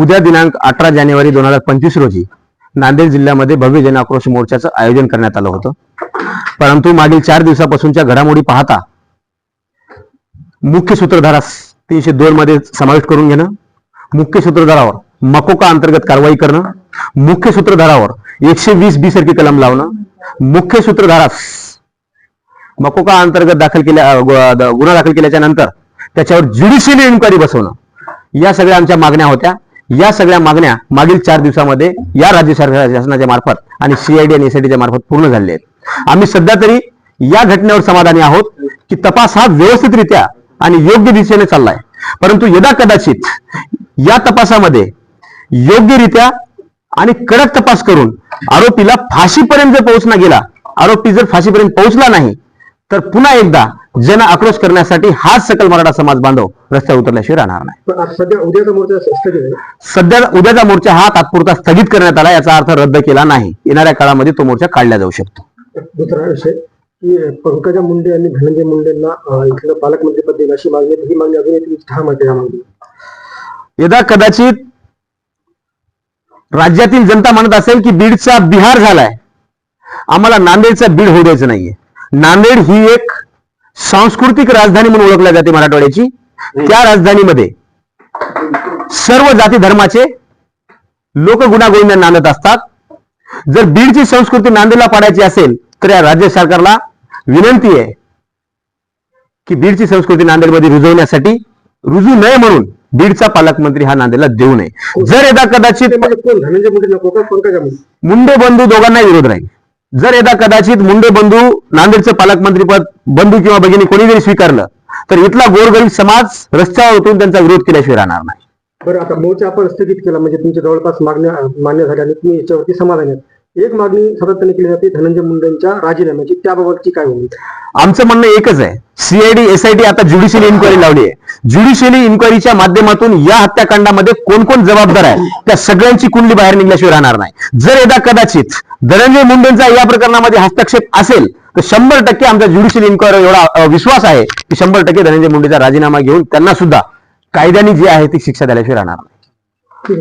उद्या दिनांक अठरा जानेवारी दोन हजार पंचवीस रोजी नांदेड जिल्ह्यामध्ये भव्य जनआक्रोश मोर्चाचं आयोजन करण्यात आलं होतं. परंतु मागील चार दिवसापासूनच्या घडामोडी पाहता मुख्य सूत्रधारास तीनशे दोन मध्ये समाविष्ट करून घेणं मुख्य सूत्रधारावर मकोका अंतर्गत कारवाई करणं मुख्य सूत्रधारावर एकशे वीस बी सारखी कलम लावणं मुख्य सूत्रधारास मकोका अंतर्गत दाखल केल्या गुन्हा दाखल केल्याच्यानंतर त्याच्यावर ज्युडिशियल इन्क्वायरी बसवणं. या सगळ्या आमच्या मागण्या होत्या. या सगळ्या मागण्या मागील चार दिवसामध्ये या राज्य सरकार शासनाच्या मार्फत आणि सीआयडी आणि एसआयडीच्या मार्फत पूर्ण झाले आहेत. आम्ही सध्या तरी या घटनेवर समाधानी आहोत की तपास हा व्यवस्थितरित्या आणि योग्य दिशेने चाललाय. परंतु यदा कदाचित या तपासामध्ये योग्यरित्या आणि कडक तपास करून आरोपीला फाशीपर्यंत जर पोहोचला गेला आरोपी जर फाशीपर्यंत पोहोचला नाही तर पुन्हा एकदा जन आक्रोश करण्यासाठी हाच सकल मराठा समाज बांधव रस्त्यावर उतरल्याशिवाय राहणार नाही. सध्या उद्याचा मोर्चा सध्या उद्याचा मोर्चा हा तात्पुरता स्थगित करण्यात आला याचा अर्थ रद्द केला नाही. येणाऱ्या काळामध्ये तो मोर्चा काढला जाऊ शकतो. दुसरा विषय की पंकजा मुंडे आणि धनंजय मुंडेंना इथलं पालकमंत्री पद देण्याची मागणी. ही मागणी अजून ठाम आहे या मागणी यदा कदाचित राज्यातील जनता म्हणत असेल की बीडचा बिहार झालाय आम्हाला नांदेडचा बीड होऊ द्यायचं नाहीये. नांदेड ही एक सांस्कृतिक राजधानी म्हणून ओळखल्या जाते मराठवाड्याची. त्या राजधानीमध्ये सर्व जाती धर्माचे लोक गुणागोविंदा नांदत असतात. जर बीडची संस्कृती नांदेडला पाडायची असेल तर या राज्य सरकारला विनंती आहे की बीडची संस्कृती नांदेडमध्ये रुजवण्यासाठी रुजू नये म्हणून बीडचा पालकमंत्री हा नांदेडला देऊ नये. जर यदा कदाचित म्हणजे मुंडे बंधू दोघांना विरोध राहील. जर यदा कदाचित मुंडे बंधू नांदेडचं पालकमंत्रीपद बंधू किंवा भगिनी कोणी जरी स्वीकारलं तर इथला गोरगरीब समाज रस्त्यावर उतरून त्यांचा विरोध केल्याशिवाय राहणार नाही. बरं आता मोर्चा आपण स्थगित केला म्हणजे तुमच्या जवळपास मागण्या मान्य झाल्या आणि तुम्ही याच्यावरती समाधानी एक मागणी सातत्याने केली जाते धनंजय मुंडेंच्या राजीनाम्याची. त्याबाबतची काय भूमिका आमचं म्हणणं एकच आहे. सीआयडी एसआयटी आता ज्युडिशियल इन्क्वायरी लावली आहे ज्युडिशियली इन्क्वायरीच्या माध्यमातून या हत्याकांडामध्ये कोण कोण जबाबदार आहे? त्या सगळ्यांची कुंडली बाहेर निघल्याशिवाय राहणार नाही. जर एकदा कदाचित धनंजय मुंडेंचा या प्रकरणामध्ये हस्तक्षेप असेल तर शंभर टक्के आमचा ज्युडिशियल इन्क्वायरी एवढा विश्वास आहे की शंभर टक्के धनंजय मुंडेचा राजीनामा घेऊन त्यांना सुद्धा कायद्याने जी आहे ती शिक्षा द्यायल्याशिवाय राहणार नाही.